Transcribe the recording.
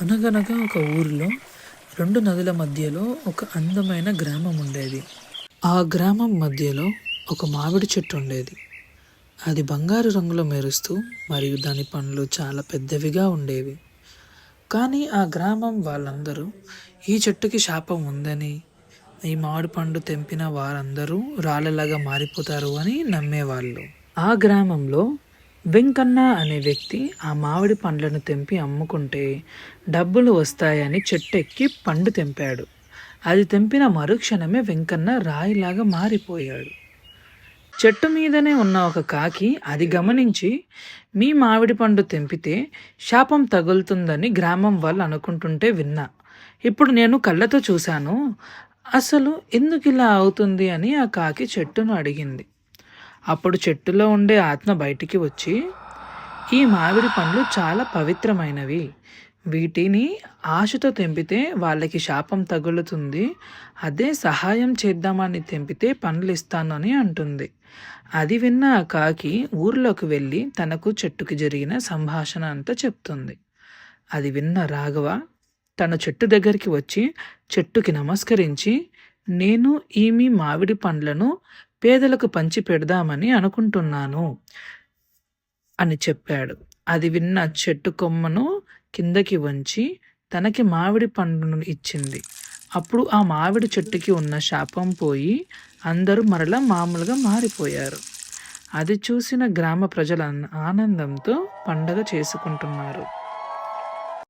అనగనగా ఒక ఊరిలో రెండు నదుల మధ్యలో ఒక అందమైన గ్రామం ఉండేది. ఆ గ్రామం మధ్యలో ఒక మామిడి చెట్టు ఉండేది. అది బంగారు రంగులో మెరుస్తూ మరియు దాని పండ్లు చాలా పెద్దవిగా ఉండేవి. కానీ ఆ గ్రామం వాళ్ళందరూ ఈ చెట్టుకి శాపం ఉందని ఈ మామిడి పండు తెంపిన వారందరూ రాళ్ళలాగా మారిపోతారు అని నమ్మేవాళ్ళు. ఆ గ్రామంలో వెంకన్న అనే వ్యక్తి ఆ మామిడి పండ్లను తెంపి అమ్ముకుంటే డబ్బులు వస్తాయని చెట్టెక్కి పండు తెంపాడు. అది తెంపిన మరుక్షణమే వెంకన్న రాయిలాగా మారిపోయాడు. చెట్టు మీదనే ఉన్న ఒక కాకి అది గమనించి మీ మామిడి పండు తెంపితే శాపం తగులుతుందని గ్రామం వాళ్ళు అనుకుంటుంటే విన్నా. ఇప్పుడు నేను కళ్ళతో చూశాను. అసలు ఎందుకు ఇలా అవుతుంది? అని ఆ కాకి చెట్టును అడిగింది. అప్పుడు చెట్టులో ఉండే ఆత్మ బయటికి వచ్చి ఈ మామిడి పండ్లు చాలా పవిత్రమైనవి. వీటిని ఆశతో తెంపితే వాళ్ళకి శాపం తగులుతుంది. అదే సహాయం చేద్దామని తెంపితే పండ్లు ఇస్తాను అని అంటుంది. అది విన్న ఆ కాకి ఊర్లోకి వెళ్ళి తనకు చెట్టుకి జరిగిన సంభాషణ అంతా చెప్తుంది. అది విన్న రాఘవ తన చెట్టు దగ్గరికి వచ్చి చెట్టుకి నమస్కరించి నేను ఈమె మామిడి పండ్లను పేదలకు పంచి పెడదామని అనుకుంటున్నాను అని చెప్పాడు. అది విన్న చెట్టు కొమ్మను కిందకి వంచి తనకి మామిడి పండును ఇచ్చింది. అప్పుడు ఆ మామిడి చెట్టుకి ఉన్న శాపం పోయి అందరూ మరలా మామూలుగా మారిపోయారు. అది చూసిన గ్రామ ప్రజల ఆనందంతో పండగ చేసుకుంటున్నారు.